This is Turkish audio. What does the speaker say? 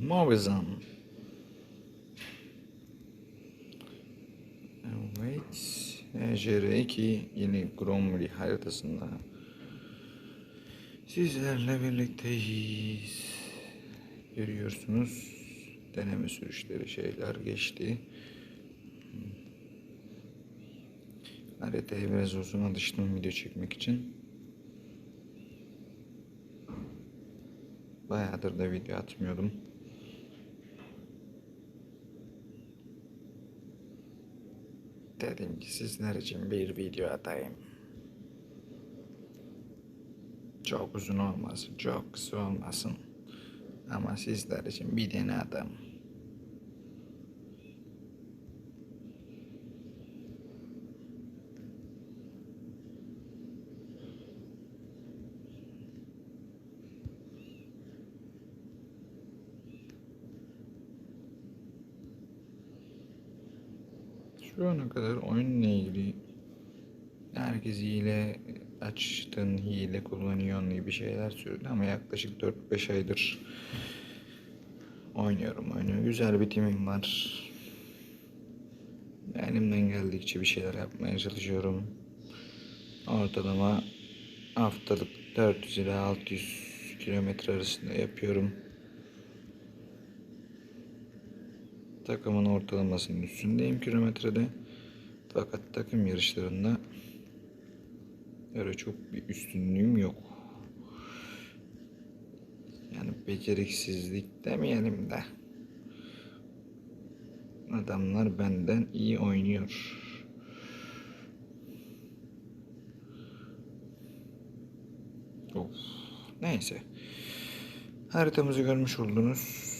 Morrison. Evet. JR2 yeni Gromley haritasında sizlerle birlikteyiz. Görüyorsunuz deneme sürüşleri şeyler geçti. Haritaya biraz uzun alıştım video çekmek için. Bayağıdır da video atmıyordum. Dedim ki sizler için bir video atayım. Çok uzun olmasın, çok kısa olmasın. Ama sizler için bir tane adam. Şu ana kadar oyunla ilgili herkes hile açtın, hile kullanıyorsun gibi şeyler söyledi ama yaklaşık 4-5 aydır oynuyorum oyunu. Güzel bir timim var. Elimden geldikçe bir şeyler yapmaya çalışıyorum. Ortalama haftalık 400 ile 600 kilometre arasında yapıyorum. Takımın ortalamasının üstündeyim kilometrede. Fakat takım yarışlarında öyle çok bir üstünlüğüm yok. Yani beceriksizlik demeyelim de. Adamlar benden iyi oynuyor. Of. Neyse. Haritamızı görmüş oldunuz.